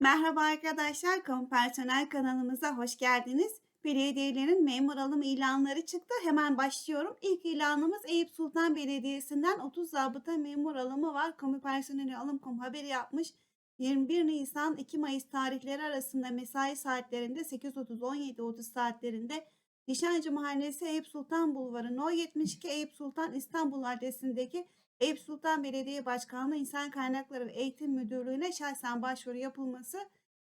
Merhaba arkadaşlar, Kamu Personel kanalımıza hoş geldiniz. Belediyelerin memur alım ilanları çıktı. Hemen başlıyorum. İlk ilanımız Eyüp Sultan Belediyesi'nden 30 zabıta memur alımı var. Kamu Personeli Alım.com haberi yapmış. 21 Nisan 2 Mayıs tarihleri arasında mesai saatlerinde 8.30-17.30 saatlerinde Nişancı Mahallesi Eyüp Sultan Bulvarı No 72 Eyüp Sultan İstanbul adresindeki Eyüp Sultan Belediye Başkanlığı İnsan Kaynakları ve Eğitim Müdürlüğü'ne şahsen başvuru yapılması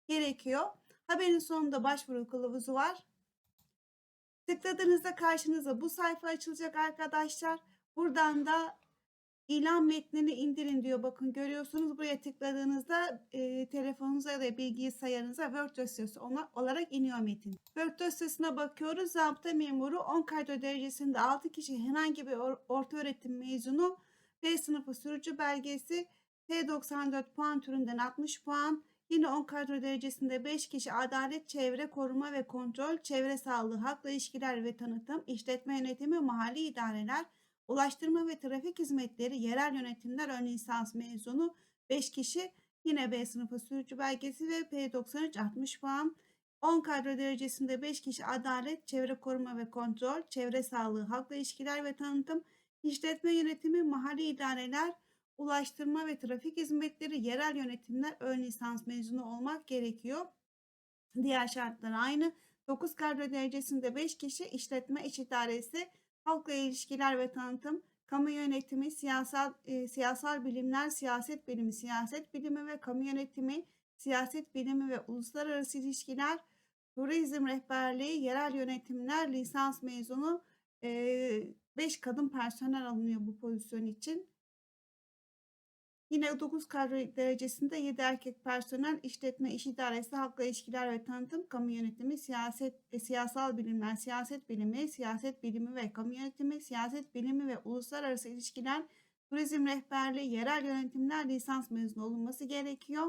gerekiyor. Haberin sonunda başvuru kılavuzu var. Tıkladığınızda karşınıza bu sayfa açılacak arkadaşlar. Buradan da ilan metnini indirin diyor. Bakın görüyorsunuz buraya tıkladığınızda e, telefonunuza ya da bilgisayarınıza Word dosyası ona- olarak iniyor metin. Word dosyasına bakıyoruz. Zabıta memuru 10 kadro derecesinde 6 kişi herhangi bir or- orta öğretim mezunu B sınıfı sürücü belgesi T94 puan türünden 60 puan. Yine 10 kadro derecesinde 5 kişi adalet, çevre, koruma ve kontrol, çevre sağlığı, halkla ilişkiler ve tanıtım, işletme yönetimi, mahalli idareler, ulaştırma ve trafik hizmetleri, yerel yönetimler ön lisans mezunu 5 kişi. Yine B sınıfı sürücü belgesi ve P93 60 puan. 10 kadro derecesinde 5 kişi adalet, çevre koruma ve kontrol, çevre sağlığı, halkla ilişkiler ve tanıtım, işletme yönetimi, mahalli idareler, ulaştırma ve trafik hizmetleri, yerel yönetimler ön lisans mezunu olmak gerekiyor. Diğer şartlar aynı. 9 kadro derecesinde 5 kişi işletme iç idaresi, halkla ilişkiler ve tanıtım, kamu yönetimi, siyasal e, siyasal bilimler, siyaset bilimi, siyaset bilimi ve kamu yönetimi, siyaset bilimi ve uluslararası ilişkiler, turizm rehberliği, yerel yönetimler, lisans mezunu 5 kadın personel alınıyor bu pozisyon için. Yine 9 kadro derecesinde 7 erkek personel, işletme, iş idaresi, halkla ilişkiler ve tanıtım, kamu yönetimi, siyaset ve siyasal bilimler, siyaset bilimi, siyaset bilimi ve kamu yönetimi, siyaset bilimi ve uluslararası ilişkiler, turizm rehberliği, yerel yönetimler lisans mezunu olunması gerekiyor.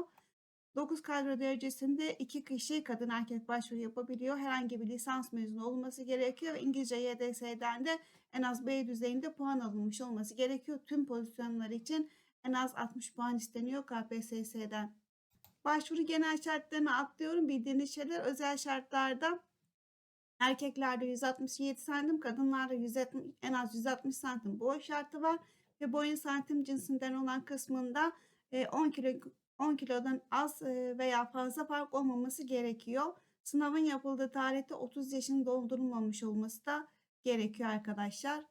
9 kadro derecesinde 2 kişi kadın erkek başvuru yapabiliyor. Herhangi bir lisans mezunu olması gerekiyor İngilizce YDS'den de en az B düzeyinde puan alınmış olması gerekiyor. Tüm pozisyonlar için en az 60 puan isteniyor KPSS'den. Başvuru genel şartlarını atlıyorum. Bildiğiniz şeyler özel şartlarda erkeklerde 167 santim, kadınlarda 160, en az 160 santim boy şartı var ve boyun santim cinsinden olan kısmında e, 10 kilo 10 kilodan az veya fazla fark olmaması gerekiyor. Sınavın yapıldığı tarihte 30 yaşın doldurulmamış olması da gerekiyor arkadaşlar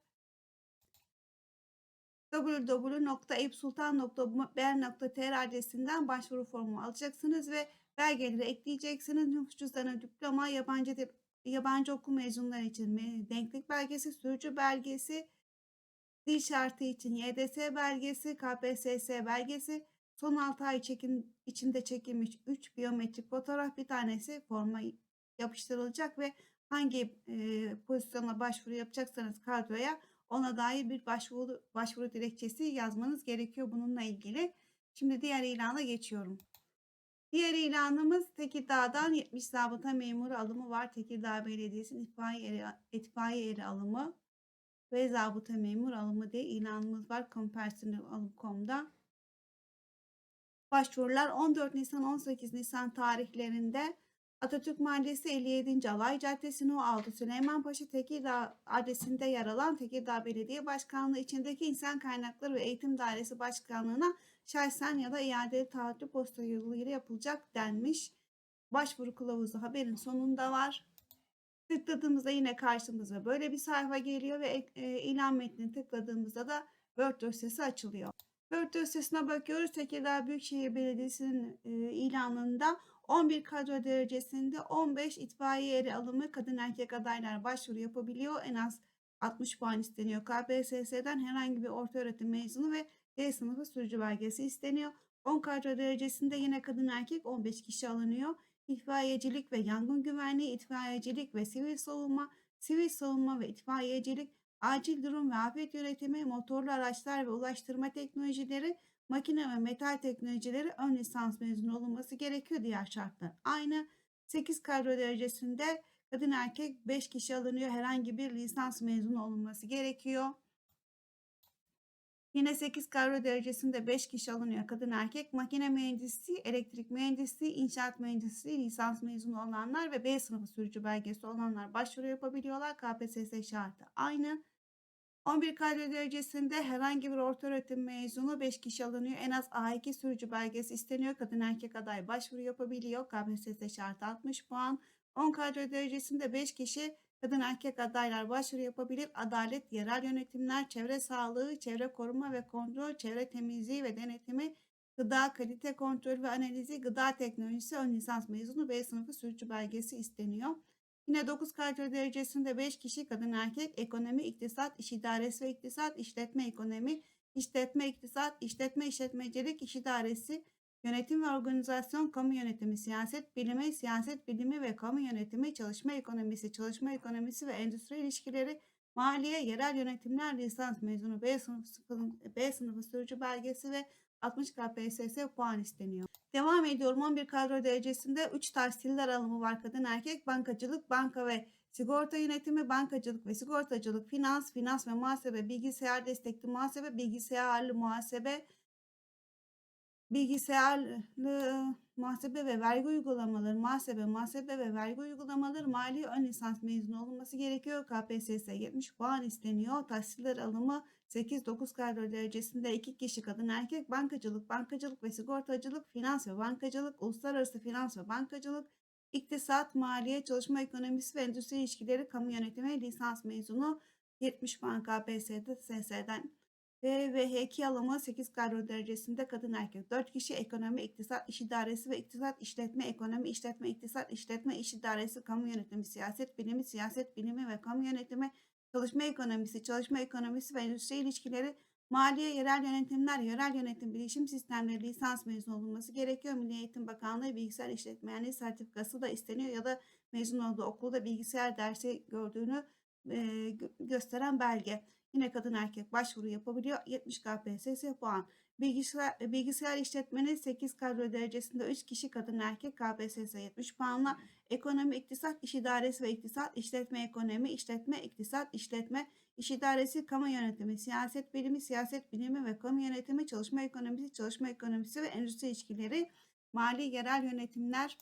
www.eyüpsultan.bel.tr adresinden başvuru formu alacaksınız ve belgeleri ekleyeceksiniz. Nüfus cüzdanı, diploma, yabancı dil, yabancı okul mezunları için denklik belgesi, sürücü belgesi, dil şartı için YDS belgesi, KPSS belgesi, son 6 ay çekin, içinde çekilmiş 3 biyometrik fotoğraf bir tanesi forma yapıştırılacak ve hangi e, pozisyona başvuru yapacaksanız kadroya ona dair bir başvuru, başvuru dilekçesi yazmanız gerekiyor bununla ilgili. Şimdi diğer ilana geçiyorum. Diğer ilanımız Tekirdağ'dan 70 zabıta memuru alımı var. Tekirdağ Belediyesi'nin itfaiye itfaiye eri alımı ve zabıta memur alımı diye ilanımız var. Compersonel.com'da. Başvurular 14 Nisan 18 Nisan tarihlerinde Atatürk Mahallesi 57. Alay Caddesi No 6 Süleymanpaşa Tekirdağ adresinde yer alan Tekirdağ Belediye Başkanlığı içindeki İnsan Kaynakları ve Eğitim Dairesi Başkanlığı'na şahsen ya da iadeli taahhütlü posta yoluyla yapılacak denmiş. Başvuru kılavuzu haberin sonunda var. Tıkladığımızda yine karşımıza böyle bir sayfa geliyor ve e, ilan metnini tıkladığımızda da Word dosyası açılıyor. Word dosyasına bakıyoruz. Tekirdağ Büyükşehir Belediyesi'nin e, ilanında 11 kadro derecesinde 15 itfaiye eri alımı kadın erkek adaylar başvuru yapabiliyor. En az 60 puan isteniyor. KPSS'den herhangi bir orta öğretim mezunu ve D sınıfı sürücü belgesi isteniyor. 10 kadro derecesinde yine kadın erkek 15 kişi alınıyor. İtfaiyecilik ve yangın güvenliği, itfaiyecilik ve sivil savunma, sivil savunma ve itfaiyecilik, acil durum ve afet yönetimi, motorlu araçlar ve ulaştırma teknolojileri, makine ve metal teknolojileri ön lisans mezunu olunması gerekiyor diğer şartlar. Aynı 8 kadro derecesinde kadın erkek 5 kişi alınıyor. Herhangi bir lisans mezunu olunması gerekiyor. Yine 8 kadro derecesinde 5 kişi alınıyor kadın erkek. Makine mühendisliği, elektrik mühendisliği, inşaat mühendisliği, lisans mezunu olanlar ve B sınıfı sürücü belgesi olanlar başvuru yapabiliyorlar. KPSS şartı aynı. 11 kadro derecesinde herhangi bir orta öğretim mezunu 5 kişi alınıyor. En az A2 sürücü belgesi isteniyor. Kadın erkek aday başvuru yapabiliyor. KPSS şartı 60 puan. 10 kadro derecesinde 5 kişi kadın erkek adaylar başvuru yapabilir. Adalet, yerel yönetimler, çevre sağlığı, çevre koruma ve kontrol, çevre temizliği ve denetimi, gıda kalite kontrolü ve analizi, gıda teknolojisi ön lisans mezunu B sınıfı sürücü belgesi isteniyor. Yine 9 kadro derecesinde 5 kişi kadın erkek ekonomi, iktisat, iş idaresi ve iktisat, işletme ekonomi, işletme iktisat, işletme işletmecilik, iş idaresi, yönetim ve organizasyon, kamu yönetimi, siyaset bilimi, siyaset bilimi ve kamu yönetimi, çalışma ekonomisi, çalışma ekonomisi ve endüstri ilişkileri, maliye, yerel yönetimler lisans mezunu B sınıfı, B sınıfı sürücü belgesi ve 60 KPSS puan isteniyor. Devam ediyorum. 11 kadro derecesinde 3 tarz stiller alımı var kadın erkek. Bankacılık, banka ve sigorta yönetimi, bankacılık ve sigortacılık, finans, finans ve muhasebe, bilgisayar destekli muhasebe, bilgisayarlı muhasebe, bilgisayarlı muhasebe ve vergi uygulamaları, muhasebe, muhasebe ve vergi uygulamaları mali ön lisans mezunu olunması gerekiyor. KPSS 70 puan isteniyor. Tahsiller alımı 8-9 kadro derecesinde 2 kişi kadın erkek, bankacılık, bankacılık ve sigortacılık, finans ve bankacılık, uluslararası finans ve bankacılık, iktisat, maliye, çalışma ekonomisi ve endüstri ilişkileri, kamu yönetimi, lisans mezunu 70 puan KPSS'de SS'den ve VH2 alımı 8 kadro derecesinde kadın erkek 4 kişi ekonomi, iktisat, iş idaresi ve iktisat, işletme, ekonomi, işletme, iktisat, işletme, iş idaresi, kamu yönetimi, siyaset bilimi, siyaset bilimi ve kamu yönetimi, çalışma ekonomisi, çalışma ekonomisi ve endüstri ilişkileri, maliye, yerel yönetimler, yerel yönetim bilişim sistemleri lisans mezunu olunması gerekiyor. Milli Eğitim Bakanlığı bilgisayar işletmenliği sertifikası da isteniyor ya da mezun olduğu okulda bilgisayar dersi gördüğünü e, gö- gösteren belge. Yine kadın erkek başvuru yapabiliyor. 70 KPSS puan. Bilgisayar, bilgisayar işletmeni 8 kadro derecesinde 3 kişi kadın erkek KPSS 70 puanla. Ekonomi, iktisat, iş idaresi ve iktisat, işletme ekonomi, işletme, iktisat, işletme, iş idaresi, kamu yönetimi, siyaset bilimi, siyaset bilimi ve kamu yönetimi, çalışma ekonomisi, çalışma ekonomisi ve endüstri ilişkileri, mali yerel yönetimler,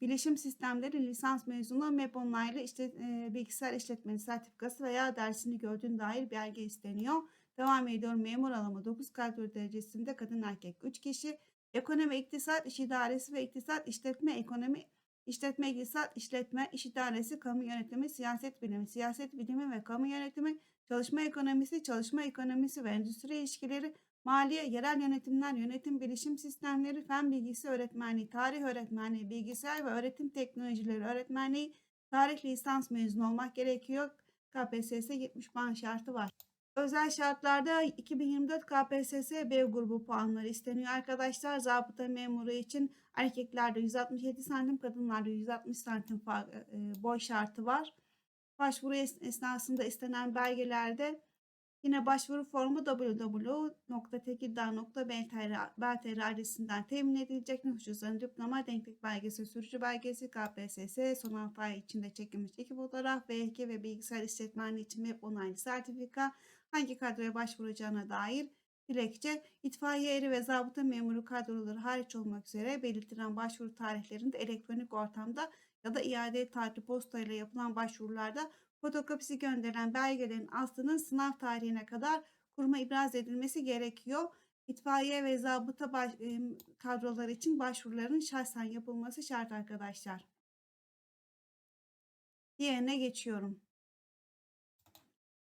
Bilişim sistemleri lisans mezunu MEP onaylı işte, e, bilgisayar işletmeni sertifikası veya dersini gördüğün dair belge isteniyor. Devam ediyorum. Memur alımı 9 kadro derecesinde kadın erkek 3 kişi. Ekonomi, iktisat, iş idaresi ve iktisat, işletme, ekonomi, işletme, iktisat, işletme, iş idaresi, kamu yönetimi, siyaset bilimi, siyaset bilimi ve kamu yönetimi, çalışma ekonomisi, çalışma ekonomisi ve endüstri ilişkileri, Maliye, yerel yönetimler, yönetim bilişim sistemleri, fen bilgisi öğretmenliği, tarih öğretmenliği, bilgisayar ve öğretim teknolojileri öğretmenliği, tarih lisans mezunu olmak gerekiyor. KPSS 70 puan şartı var. Özel şartlarda 2024 KPSS B grubu puanları isteniyor arkadaşlar. Zabıta memuru için erkeklerde 167 santim, kadınlarda 160 santim fa- e, boy şartı var. Başvuru es- esnasında istenen belgelerde Yine başvuru formu www.tekirdağ.beltr adresinden temin edilecek. Nüfus cüzdanı, diploma, denklik belgesi, sürücü belgesi, KPSS, son 6 ay içinde çekilmiş iki fotoğraf, V2 ve bilgisayar işletmenliği için MEP onaylı sertifika, hangi kadroya başvuracağına dair dilekçe, itfaiye eri ve zabıta memuru kadroları hariç olmak üzere belirtilen başvuru tarihlerinde elektronik ortamda ya da iade taahhütlü postayla yapılan başvurularda fotokopisi gönderilen belgelerin aslının sınav tarihine kadar kuruma ibraz edilmesi gerekiyor. İtfaiye ve zabıta baş, e, kadroları için başvuruların şahsen yapılması şart arkadaşlar. Diğerine geçiyorum.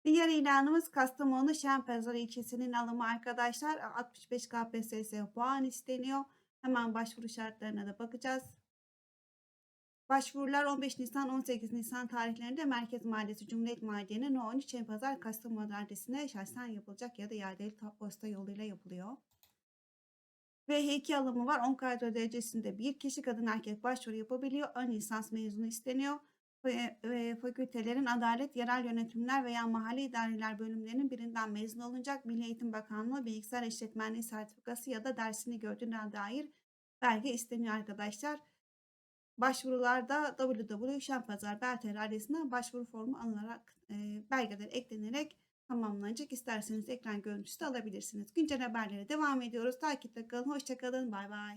Diğer ilanımız Kastamonu Şenpazarı ilçesinin alımı arkadaşlar. 65 KPSS puan isteniyor. Hemen başvuru şartlarına da bakacağız. Başvurular 15 Nisan 18 Nisan tarihlerinde Merkez Mahallesi Cumhuriyet Mahallenin No 13 Şenpazar Kastamonu adresine şahsen yapılacak ya da iadeli posta yoluyla yapılıyor. Ve H2 alımı var. 10 kadro derecesinde bir kişi kadın erkek başvuru yapabiliyor. Ön lisans mezunu isteniyor. Ve fakültelerin adalet, yerel yönetimler veya mahalle idareler bölümlerinin birinden mezun olunacak Milli Eğitim Bakanlığı bilgisayar işletmenliği sertifikası ya da dersini gördüğüne dair belge isteniyor arkadaşlar. Başvurularda www.şenpazar.beltr adresinden başvuru formu alınarak e, belgeler eklenerek tamamlanacak. İsterseniz ekran görüntüsü de alabilirsiniz. Güncel haberlere devam ediyoruz. Takipte kalın. Hoşça kalın. Bay bay.